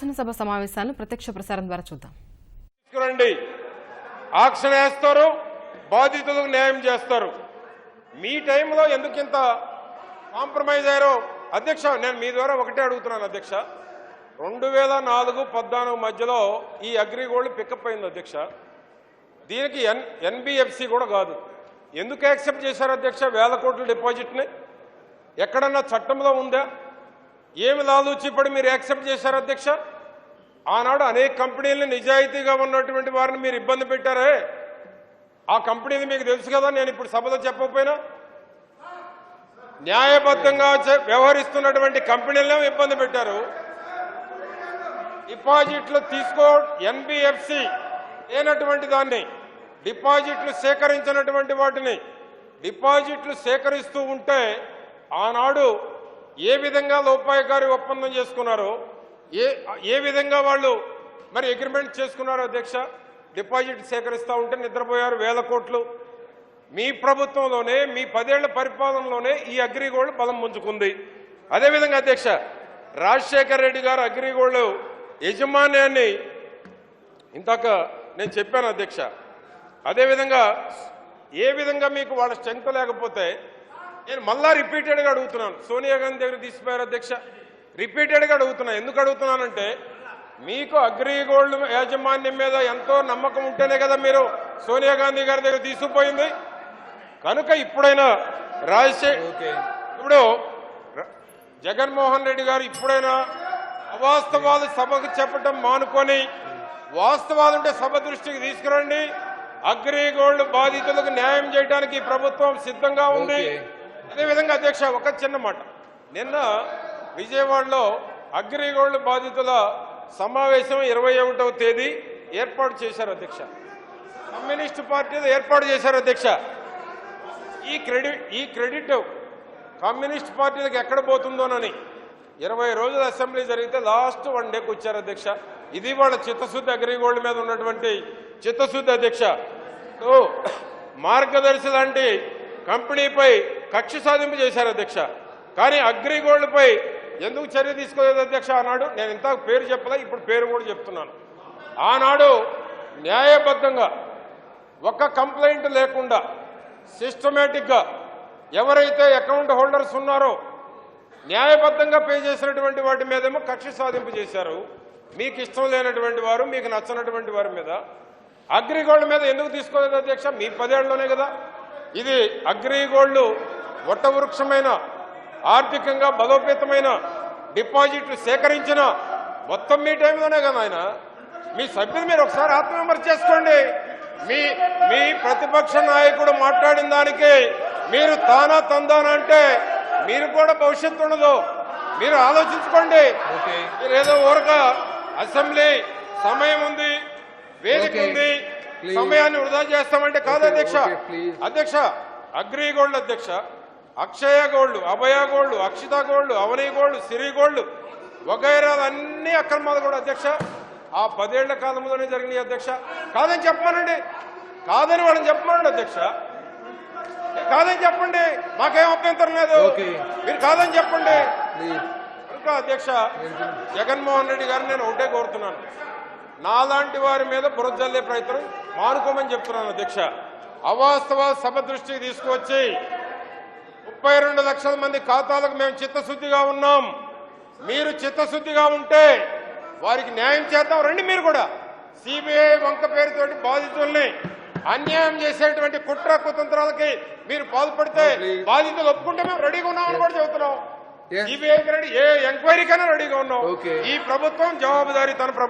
శాసనసభ సమావేశాలను ప్రత్యక్ష ప్రసారం ద్వారా చూద్దాం. తీసుకురండి. ఆక్షన్ వేస్తారు బాధితులకు న్యాయం చేస్తారు. మీ టైంలో ఎందుకు ఇంత కాంప్రమైజ్ అయ్యారో అధ్యక్ష నేను మీ ద్వారా ఒకటే అడుగుతున్నాను అధ్యక్ష. రెండు వేల నాలుగు పద్నాలుగు మధ్యలో ఈ అగ్రిగోల్డ్ పికప్ అయింది అధ్యక్ష. దీనికి ఎన్ ఎన్బిఎఫ్సి కూడా కాదు. ఎందుకు యాక్సెప్ట్ చేశారు అధ్యక్ష? వేల కోట్ల డిపాజిట్ని. ఎక్కడన్నా చట్టంలో ఉందా? ఏమి లాలూచిపడి మీరు యాక్సెప్ట్ చేశారు అధ్యక్ష? ఆనాడు అనేక కంపెనీలను నిజాయితీగా ఉన్నటువంటి వారిని మీరు ఇబ్బంది పెట్టారే? ఆ కంపెనీలు మీకు తెలుసు కదా నేను ఇప్పుడు సభలో చెప్పకపోయినా? న్యాయబద్ధంగా వ్యవహరిస్తున్నటువంటి కంపెనీలనే ఇబ్బంది పెట్టారు? డిపాజిట్లు తీసుకో ఎన్బిఎఫ్సి లేనటువంటి దాన్ని డిపాజిట్లు సేకరించినటువంటి వాటిని డిపాజిట్లు సేకరిస్తూ ఉంటే ఆనాడు ఏ విధంగా లోపాయకారి ఒప్పందం చేసుకున్నారో ఏ ఏ విధంగా వాళ్ళు మరి అగ్రిమెంట్ చేసుకున్నారో అధ్యక్ష? డిపాజిట్ సేకరిస్తూ ఉంటే నిద్రపోయారు వేల కోట్లు. మీ ప్రభుత్వంలోనే మీ పదేళ్ళ పరిపాలనలోనే ఈ అగ్రిగోల్డ్ బలం పుంజుకుంది. అదేవిధంగా అధ్యక్ష రాజశేఖర్ రెడ్డి గారు అగ్రిగోల్డ్ యజమాన్యాన్ని ఇంతాక నేను చెప్పాను అధ్యక్ష. అదేవిధంగా ఏ విధంగా మీకు వాళ్ళ స్ట్రెంగ్త్ లేకపోతే నేను మళ్ళా రిపీటెడ్గా అడుగుతున్నాను. సోనియా గాంధీ దగ్గర తీసిపోయారు అధ్యక్ష. రిపీటెడ్గా అడుగుతున్నా. ఎందుకు అడుగుతున్నానంటే మీకు అగ్రిగోల్డ్ యాజమాన్యం మీద ఎంతో నమ్మకం ఉంటేనే కదా మీరు సోనియా గాంధీ గారి దగ్గర తీసుకుపోయింది. కనుక ఇప్పుడైనా రాజశేఖర్ ఇప్పుడు జగన్మోహన్ రెడ్డి గారు ఇప్పుడైనా అవాస్తవాలు సభకు చెప్పటం మానుకొని వాస్తవాలు ఉంటే సభ దృష్టికి తీసుకురండి. అగ్రిగోల్డ్ బాధితులకు న్యాయం చేయడానికి ప్రభుత్వం సిద్ధంగా ఉంది. అదేవిధంగా అధ్యక్ష ఒక చిన్న మాట. నిన్న విజయవాడలో అగ్రిగోల్డ్ బాధితుల సమావేశం ఇరవై ఒకటవ తేదీ ఏర్పాటు చేశారు అధ్యక్ష. కమ్యూనిస్టు పార్టీ ఏర్పాటు చేశారు అధ్యక్ష. ఈ క్రెడిట్ ఈ క్రెడిట్ కమ్యూనిస్ట్ పార్టీలకు ఎక్కడ పోతుందోనని ఇరవై రోజుల అసెంబ్లీ జరిగితే లాస్ట్ వన్ డేకి వచ్చారు అధ్యక్ష. ఇది వాళ్ళ చిత్తశుద్ధి అగ్రిగోల్డ్ మీద ఉన్నటువంటి చిత్తశుద్ధి అధ్యక్ష. సో మార్గదర్శి లాంటి కంపెనీపై కక్ష సాధింపు చేశారు అధ్యక్ష. కానీ అగ్రిగోల్డ్పై ఎందుకు చర్య తీసుకోలేదు అధ్యక్ష? ఆనాడు నేను ఇంత పేరు చెప్పలే ఇప్పుడు పేరు కూడా చెప్తున్నాను. ఆనాడు న్యాయబద్ధంగా ఒక్క కంప్లైంట్ లేకుండా సిస్టమేటిక్గా ఎవరైతే అకౌంట్ హోల్డర్స్ ఉన్నారో న్యాయబద్ధంగా పే చేసినటువంటి వాటి మీదేమో కక్ష సాధింపు చేశారు. మీకు ఇష్టం లేనటువంటి వారు మీకు నచ్చనటువంటి వారి మీద. అగ్రిగోల్డ్ మీద ఎందుకు తీసుకోలేదు అధ్యక్ష? మీ పదేళ్ళలోనే కదా. ఇది అగ్రిగోల్డ్ వృక్షమైన ఆర్థికంగా బలోపేతమైన డిపాజిట్లు సేకరించిన మొత్తం మీ టైంలోనే కదా ఆయన? మీ సభ్యులు మీరు ఒకసారి ఆత్మవిమర్శ చేసుకోండి. మీ మీ ప్రతిపక్ష నాయకుడు మాట్లాడిన దానికి మీరు తానా తందానా అంటే మీరు కూడా భవిష్యత్తు ఉండదు. మీరు ఆలోచించుకోండి. మీరు ఏదో ఊరక అసెంబ్లీ సమయం ఉంది వేదిక. ఉంది. సమయాన్ని వృధా చేస్తామంటే కాదు అధ్యక్ష. అధ్యక్ష అగ్రి గోల్డ్ అధ్యక్ష. Akshaya gold Abhaya gold Akshita gold Avani gold Siri gold వగైరాలు అన్ని అక్రమాలు కూడా అధ్యక్ష. ఆ పదేళ్ళ కాలంలోనే జరిగినాయి అధ్యక్ష. కాదని చెప్పమనండి. కాదని వాళ్ళని చెప్పమనండి అధ్యక్ష. కాదని చెప్పండి. మాకేం అభ్యంతరం లేదు. మీరు కాదని చెప్పండి. కనుక అధ్యక్ష జగన్మోహన్ రెడ్డి గారిని నేను ఒకటే కోరుతున్నాను. నాలాంటి వారి మీద బురజల్లే ప్రయత్నం మానుకోమని చెప్తున్నాను అధ్యక్ష. అవాస్తవ సభ దృష్టికి తీసుకువచ్చి ముప్పై రెండు లక్షల మంది ఖాతాలకు మేము చిత్తశుద్ధిగా ఉన్నాం మీరు చిత్తశుద్ధిగా ఉంటే వారికి న్యాయం చేద్దాం రండి మీరు కూడా సిబిఐ వంక పేరుతోటి బాధితుల్ని అన్యాయం చేసేటువంటి కుట్ర కుతంత్రాలకి మీరు పాల్పడితే. బాధితులు ఒప్పుకుంటే మేము రెడీగా ఉన్నామని కూడా చెబుతున్నాం Yes. సిబిఐ రెడీ ఏ ఎంక్వైరీకైనా రెడీగా ఉన్నాం. ఈ ప్రభుత్వం జవాబుదారీ తన ప్రభుత్వం